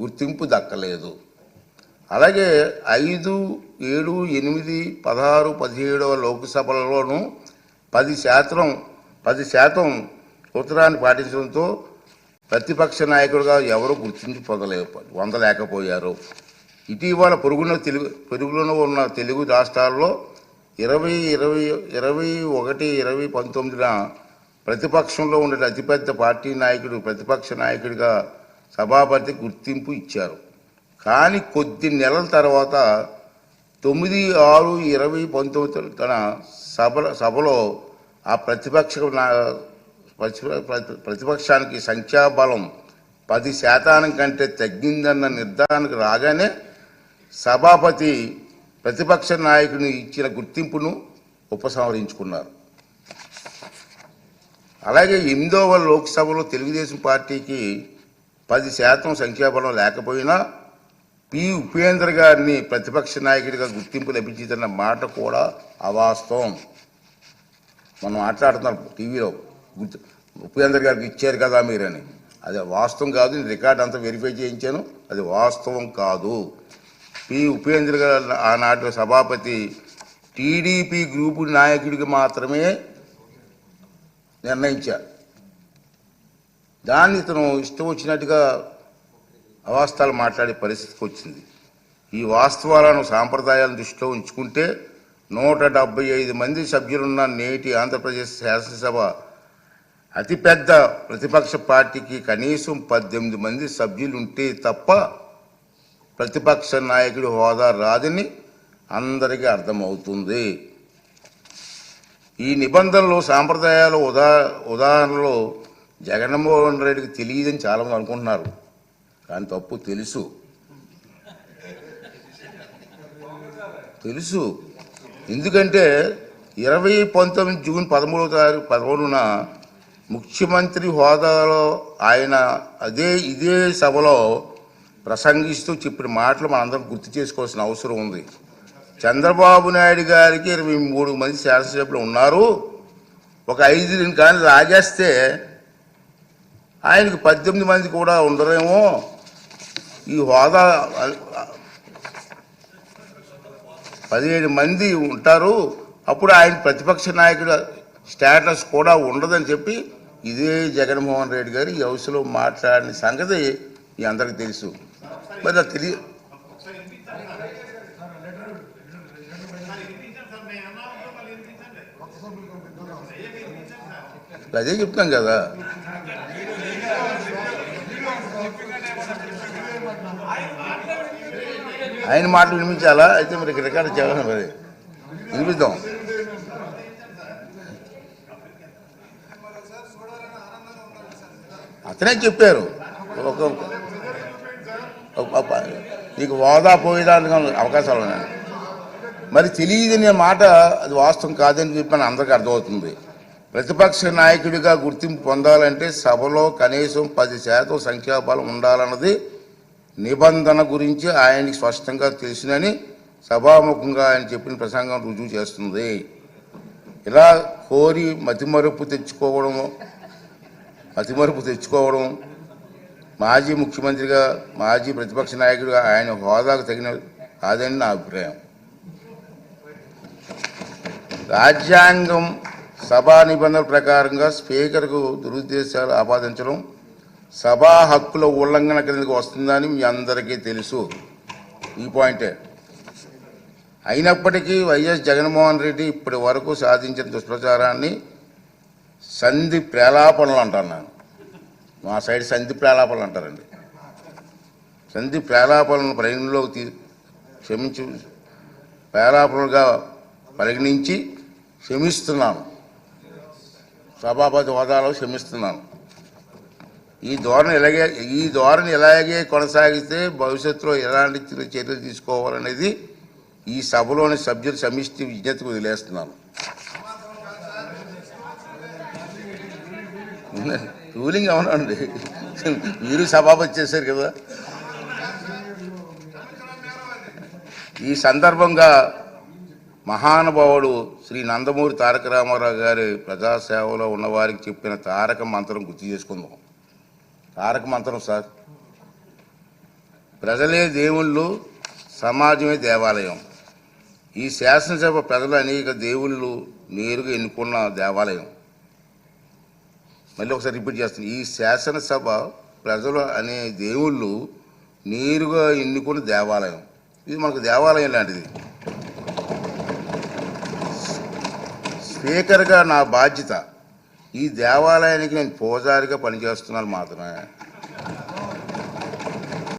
గుర్తింపు దక్కలేదు. అలాగే ఐదు ఏడు ఎనిమిది పదహారు పదిహేడవ లోక్సభలలోనూ పది శాతం పది శాతం ఉత్తరాన్ని పాటించడంతో ప్రతిపక్ష నాయకుడిగా ఎవరు గుర్తింపు పొందలే పొందలేకపోయారు. ఇటీవల పొరుగున తెలుగు పొరుగులో ఉన్న తెలుగు రాష్ట్రాల్లో ఇరవై ఇరవై ఇరవై ఒకటి ఇరవై పంతొమ్మిదిన ప్రతిపక్షంలో ఉండే అతిపెద్ద పార్టీ నాయకుడు ప్రతిపక్ష నాయకుడిగా సభాపతి గుర్తింపు ఇచ్చారు. కానీ కొద్ది నెలల తర్వాత తొమ్మిది ఆరు ఇరవై పంతొమ్మిది తన సభ సభలో ఆ ప్రతిపక్ష ప్రతిపక్షానికి సంఖ్యాబలం పది శాతం కంటే తగ్గిందన్న నిర్ధారణకు రాగానే సభాపతి ప్రతిపక్ష నాయకుని ఇచ్చిన గుర్తింపును ఉపసంహరించుకున్నారు. అలాగే ఎనిమిదవ లోక్సభలో తెలుగుదేశం పార్టీకి పది శాతం సంఖ్యాబలం లేకపోయినా పి. ఉపేంద్ర గారిని ప్రతిపక్ష నాయకుడిగా గుర్తింపు లభించిందన్న మాట కూడా అవాస్తవం. మనం మాట్లాడుతున్నాం టీవీలో. గుర్తు ఉపేంద్ర గారికి ఇచ్చారు కదా మీరని. అది వాస్తవం కాదు నేను రికార్డ్ అంతా వెరిఫై చేయించాను. అది వాస్తవం కాదు. పి. ఉపేంద్ర గారు ఆనాటి సభాపతి టీడీపీ గ్రూపు నాయకుడికి మాత్రమే నిర్ణయించారు దాన్ని తను ఇష్టం వచ్చినట్టుగా అవాస్తాలు మాట్లాడే పరిస్థితికి వచ్చింది. ఈ వాస్తవాలను సాంప్రదాయాలను దృష్టిలో ఉంచుకుంటే నూట డెబ్బై ఐదు మంది సభ్యులున్న నేటి ఆంధ్రప్రదేశ్ శాసనసభ అతిపెద్ద ప్రతిపక్ష పార్టీకి కనీసం పద్దెనిమిది మంది సభ్యులు ఉంటే తప్ప ప్రతిపక్ష నాయకుడి హోదా రాదని అందరికీ అర్థమవుతుంది. ఈ నిబంధనలు సాంప్రదాయాలు ఉదా ఉదాహరణలో జగన్మోహన్ రెడ్డికి తెలియదని చాలామంది అనుకుంటున్నారు. కానీ తప్పు తెలుసు. తెలుసు. ఎందుకంటే ఇరవై పంతొమ్మిది జూన్ పదమూడవ తారీఖు పదమూడున ముఖ్యమంత్రి హోదాలో ఆయన అదే ఇదే సభలో ప్రసంగిస్తూ చెప్పిన మాటలు మనందరం గుర్తు చేసుకోవాల్సిన అవసరం ఉంది. చంద్రబాబు నాయుడు గారికి ఇరవై మూడు మంది శాసనసభ్యులు ఉన్నారు. ఒక ఐదు కానీ రాజేస్తే ఆయనకు పద్దెనిమిది మంది కూడా ఉండరేమో. ఈ హోదా పదిహేడు మంది ఉంటారు. అప్పుడు ఆయన ప్రతిపక్ష నాయకుడు స్టేటస్ కూడా ఉండదని చెప్పి ఇదే జగన్మోహన్ రెడ్డి గారు ఈ హౌస్లో మాట్లాడిన సంగతి మీ అందరికి తెలుసు. మరి తెలియ అదే చెప్తాం కదా. ఆయన మాటలు వినిపించాలా? అయితే మరి రికార్డు చేయాలి మరి. వినిపిద్దాం. అతనే చెప్పారు. ఒక నీకు హోదా పోయేదానికి అవకాశాలు ఉన్నాయి. మరి తెలియదనే మాట అది వాస్తవం కాదని చెప్పి అందరికీ అర్థమవుతుంది. ప్రతిపక్ష నాయకుడిగా గుర్తింపు పొందాలంటే సభలో కనీసం పది శాతం సంఖ్యాబలం ఉండాలన్నది నిబంధన గురించి ఆయనకి స్పష్టంగా తెలిసినని సభాముఖంగా ఆయన చెప్పిన ప్రసంగం రుజువు చేస్తుంది. ఇలా కోరి మతిమరుపు తెచ్చుకోవడం మతిమరుపు తెచ్చుకోవడం మాజీ ముఖ్యమంత్రిగా మాజీ ప్రతిపక్ష నాయకుడిగా ఆయన హోదాకు తగిన కాదని నా అభిప్రాయం. రాజ్యాంగం సభా నిబంధనల ప్రకారంగా స్పీకర్కు దురుద్దేశాలు ఆపాదించడం సభా హక్కుల ఉల్లంఘన కిందకి వస్తుందని మీ అందరికీ తెలుసు. ఈ పాయింటే. అయినప్పటికీ వైఎస్ జగన్మోహన్ రెడ్డి ఇప్పటి వరకు సాధించిన దుష్ప్రచారాన్ని సంధి ప్రేలాపనలు అంటాను నేను మా సైడ్ సంధి ప్రేలాపనలు అంటారండి. సంధి ప్రేలాపనలను పరిగణలోకి తీ క్షమించి ప్రేలాపనలుగా పరిగణించి క్షమిస్తున్నాను. సభాపతి హోదాలో క్షమిస్తున్నాను. ఈ ధోరణి ఇలాగే ఈ ధోరణి ఇలాగే కొనసాగితే భవిష్యత్తులో ఎలాంటి చర్యలు తీసుకోవాలనేది ఈ సభలోని సభ్యుల సమిష్టి విజ్ఞతకు వదిలేస్తున్నాను. రూలింగ్ అవునండి మీరు సభాపతి చేశారు కదా. ఈ సందర్భంగా మహానుభావుడు శ్రీ నందమూరి తారక రామారావు గారి ప్రజాసేవలో ఉన్నవారికి చెప్పిన తారక మంత్రం గుర్తు చేసుకుందాం. తారక మంత్రం సార్. ప్రజలే దేవుళ్ళు సమాజమే దేవాలయం. ఈ శాసనసభ ప్రజలు అనేక దేవుళ్ళు నేరుగా ఎన్నుకున్న దేవాలయం. మళ్ళీ ఒకసారి రిపీట్ చేస్తాను. ఈ శాసనసభ ప్రజలు అనే దేవుళ్ళు నేరుగా ఎన్నుకున్న దేవాలయం. ఇది మనకు దేవాలయం లాంటిది. స్పీకర్గా నా బాధ్యత. ఈ దేవాలయానికి నేను పూజారిగా పనిచేస్తున్నాను మాత్రమే.